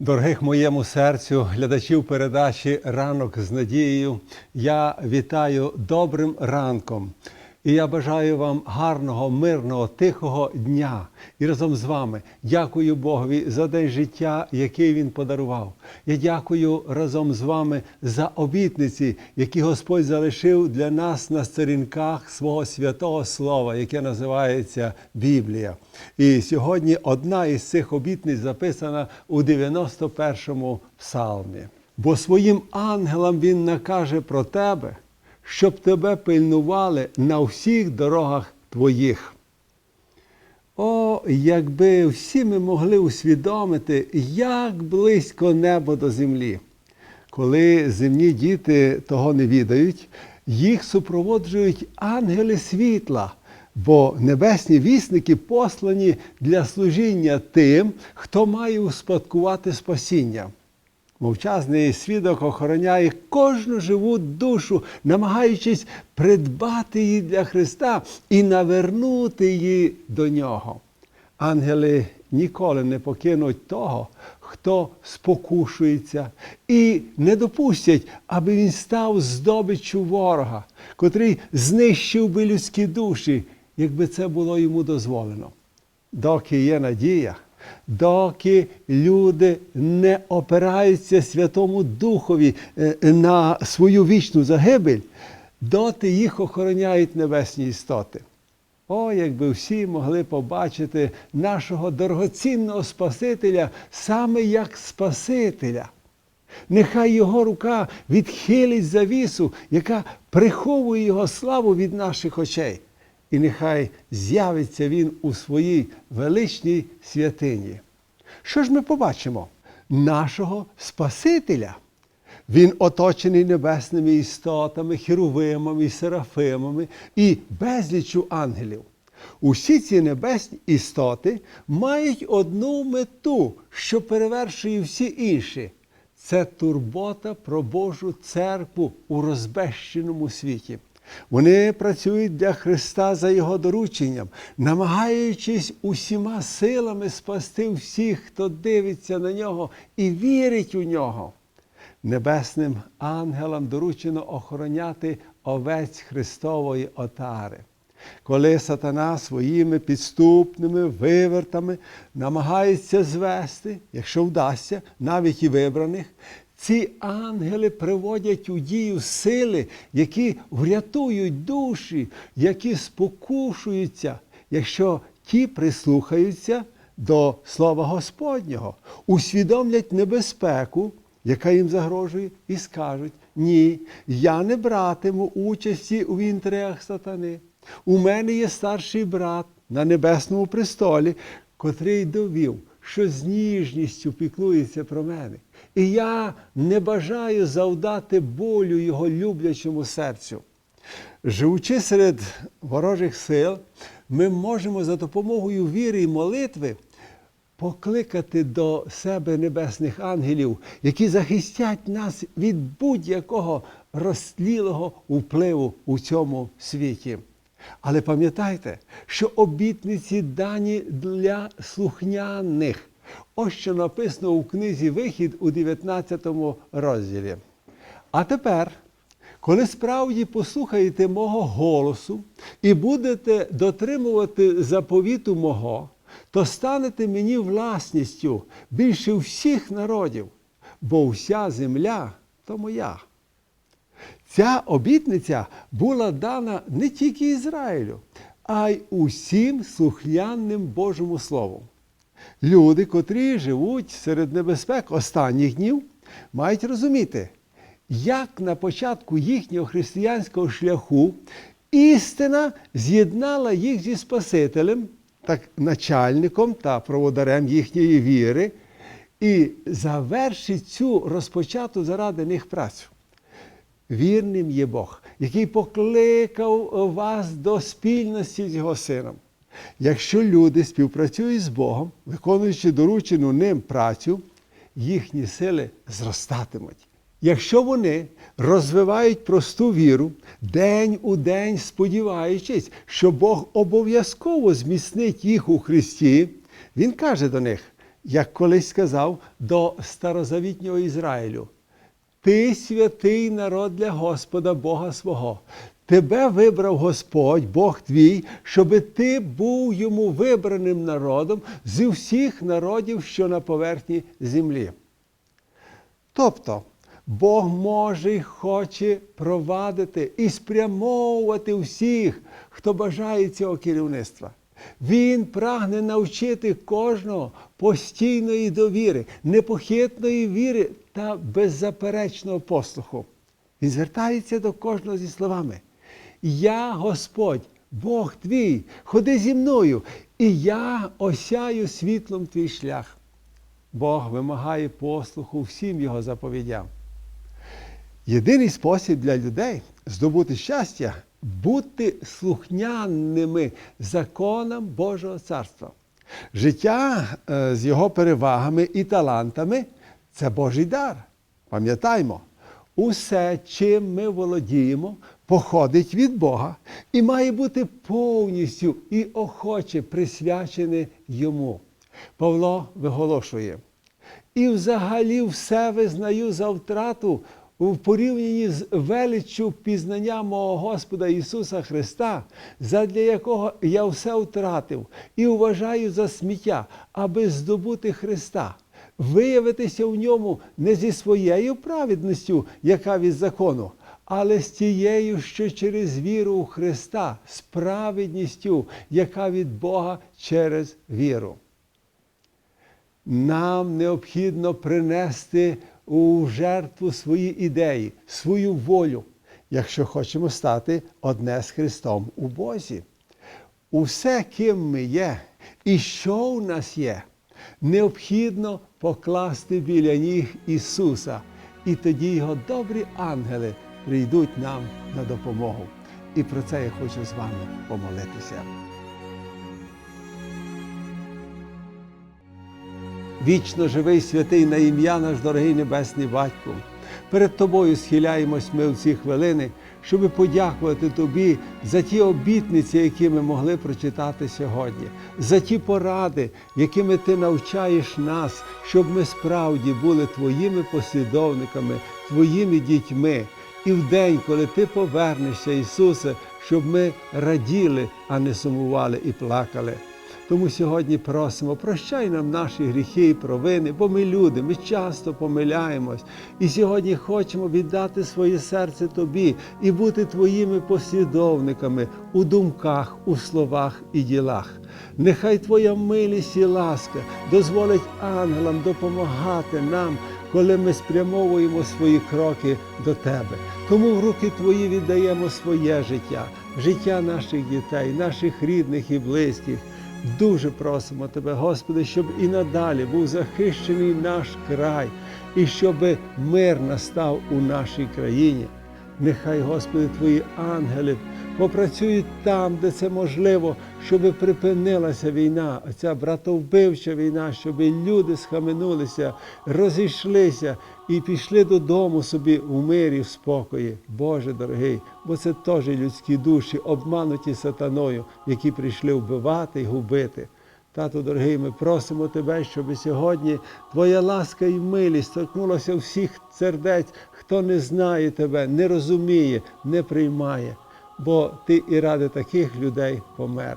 Дорогих моєму серцю, глядачів передачі Ранок з надією, я вітаю добрим ранком. І я бажаю вам гарного, мирного, тихого дня. І разом з вами дякую Богові за день життя, який Він подарував. Я дякую разом з вами за обітниці, які Господь залишив для нас на сторінках свого святого Слова, яке називається Біблія. І сьогодні одна із цих обітниць записана у 91-му псалмі. Бо своїм ангелам він накаже про тебе, щоб тебе пильнували на всіх дорогах твоїх. О, якби всі ми могли усвідомити, як близько небо до землі. Коли земні діти того не відають, їх супроводжують ангели світла, бо небесні вісники послані для служіння тим, хто має успадкувати спасіння. Мовчазний свідок охороняє кожну живу душу, намагаючись придбати її для Христа і навернути її до нього. Ангели ніколи не покинуть того, хто спокушується, і не допустять, аби він став здобиччю ворога, котрий знищив би людські душі, якби це було йому дозволено. Доки є надія, доки люди не опираються Святому Духові е, на свою вічну загибель, доти їх охороняють небесні істоти. О, якби всі могли побачити нашого дорогоцінного Спасителя саме як Спасителя. Нехай його рука відхилить завісу, яка приховує його славу від наших очей. І нехай з'явиться він у своїй величній святині. Що ж ми побачимо? Нашого Спасителя. Він оточений небесними істотами, херувимами, серафимами і безліччю ангелів. Усі ці небесні істоти мають одну мету, що перевершує всі інші. Це турбота про Божу церкву у розбещеному світі. Вони працюють для Христа за Його дорученням, намагаючись усіма силами спасти всіх, хто дивиться на нього і вірить у нього. Небесним ангелам доручено охороняти овець Христової отари. Коли сатана своїми підступними вивертами намагається звести, якщо вдасться, навіть і вибраних, ці ангели приводять у дію сили, які врятують душі, які спокушуються, якщо ті прислухаються до Слова Господнього, усвідомлять небезпеку, яка їм загрожує, і скажуть: ні, я не братиму участі у інтригах сатани. У мене є старший брат на небесному престолі, котрий довів, що з ніжністю піклується про мене. І я не бажаю завдати болю його люблячому серцю. Живучи серед ворожих сил, ми можемо за допомогою віри і молитви покликати до себе небесних ангелів, які захистять нас від будь-якого розтлілого впливу у цьому світі. Але пам'ятайте, що обітниці дані для слухняних. Ось що написано у книзі Вихід у 19 розділі. А тепер, коли справді послухаєте мого голосу і будете дотримувати заповіту мого, то станете мені власністю більше всіх народів, бо вся земля то моя. Ця обітниця була дана не тільки Ізраїлю, а й усім слухняним Божому Слову. Люди, котрі живуть серед небезпек останніх днів, мають розуміти, як на початку їхнього християнського шляху істина з'єднала їх зі Спасителем, так начальником та проводарем їхньої віри, і завершить цю розпочату заради них працю. Вірним є Бог, який покликав вас до спільності з його сином. Якщо люди співпрацюють з Богом, виконуючи доручену ним працю, їхні сили зростатимуть. Якщо вони розвивають просту віру, день у день сподіваючись, що Бог обов'язково зміцнить їх у Христі, Він каже до них: як колись сказав, до старозавітнього Ізраїлю. Ти святий народ для Господа Бога свого. Тебе вибрав Господь, Бог твій, щоби ти був йому вибраним народом зі всіх народів, що на поверхні землі. Тобто Бог може і хоче провадити і спрямовувати всіх, хто бажає цього керівництва. Він прагне навчити кожного постійної довіри, непохитної віри та беззаперечного послуху. Він звертається до кожного зі словами: Я Господь, Бог твій, ходи зі мною, і я осяю світлом твій шлях. Бог вимагає послуху всім його заповідям. Єдиний спосіб для людей здобути щастя бути слухняними законам Божого царства. Життя е, з його перевагами і талантами це Божий дар. Пам'ятаймо, усе, чим ми володіємо, походить від Бога і має бути повністю і охоче присвячене йому. Павло виголошує. І взагалі все визнаю за втрату в порівнянні з величчю пізнання мого Господа Ісуса Христа, задля якого я все втратив і вважаю за сміття, аби здобути Христа, виявитися в ньому не зі своєю праведністю, яка від закону, але з тією, що через віру у Христа, з праведністю, яка від Бога через віру. Нам необхідно принести у жертву свої ідеї, свою волю, якщо хочемо стати одне з Христом у Бозі. Усе, ким ми є і що у нас є, необхідно покласти біля ніг Ісуса, і тоді Його добрі ангели прийдуть нам на допомогу. І про це я хочу з вами помолитися. Вічно живий святий на ім'я наш дорогий Небесний Батько. Перед Тобою схиляємось ми в ці хвилини, щоб подякувати Тобі за ті обітниці, які ми могли прочитати сьогодні, за ті поради, якими Ти навчаєш нас, щоб ми справді були Твоїми послідовниками, Твоїми дітьми. І в день, коли Ти повернешся, Ісусе, щоб ми раділи, а не сумували і плакали. Тому сьогодні просимо, прощай нам наші гріхи і провини, бо ми люди, ми часто помиляємось. І сьогодні хочемо віддати своє серце Тобі і бути Твоїми послідовниками у думках, у словах і ділах. Нехай Твоя милість і ласка дозволить ангелам допомагати нам, коли ми спрямовуємо свої кроки до Тебе. Тому в руки Твої віддаємо своє життя, життя наших дітей, наших рідних і близьких. Дуже просимо Тебе, Господи, щоб і надалі був захищений наш край, і щоб мир настав у нашій країні. Нехай, Господи, Твої ангели попрацюють там, де це можливо, щоб припинилася війна, ця братовбивча війна, щоб люди схаменулися, розійшлися і пішли додому собі у мирі, в спокої. Боже дорогий, бо це теж людські душі, обмануті сатаною, які прийшли вбивати і губити. Тату, дорогий, ми просимо Тебе, щоб сьогодні Твоя ласка і милість торкнулася всіх сердець, хто не знає Тебе, не розуміє, не приймає, бо Ти і ради таких людей помер.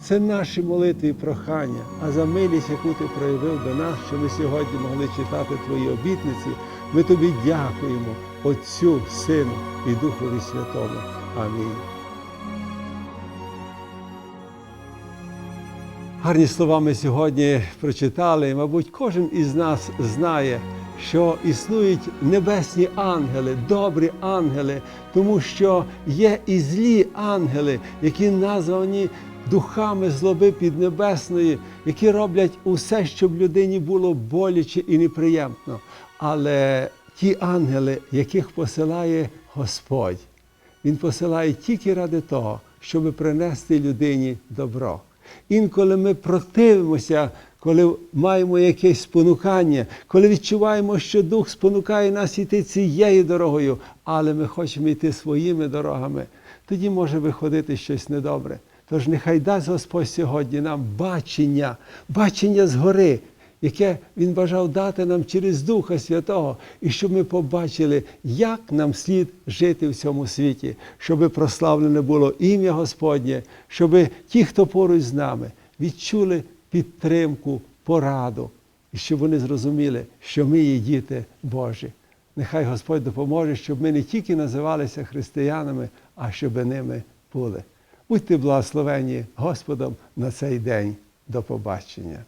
Це наші молитви і прохання, а за милість, яку ти проявив до нас, що ми сьогодні могли читати Твої обітниці, ми тобі дякуємо, Отцю, Сину і Духові Святому. Амінь. Гарні слова ми сьогодні прочитали. Мабуть, кожен із нас знає, що існують небесні ангели, добрі ангели, тому що є і злі ангели, які названі духами злоби піднебесної, які роблять усе, щоб людині було боляче і неприємно. Але ті ангели, яких посилає Господь, Він посилає тільки ради того, щоб принести людині добро. Інколи ми противимося, коли маємо якесь спонукання, коли відчуваємо, що Дух спонукає нас йти цією дорогою, але ми хочемо йти своїми дорогами, тоді може виходити щось недобре. Тож нехай дасть Господь сьогодні нам бачення, бачення згори, яке Він бажав дати нам через Духа Святого, і щоб ми побачили, як нам слід жити в цьому світі, щоб прославлене було ім'я Господнє, щоб ті, хто поруч з нами, відчули підтримку, пораду, і щоб вони зрозуміли, що ми є діти Божі. Нехай Господь допоможе, щоб ми не тільки називалися християнами, а щоб ними були. Будьте благословені Господом на цей день. До побачення.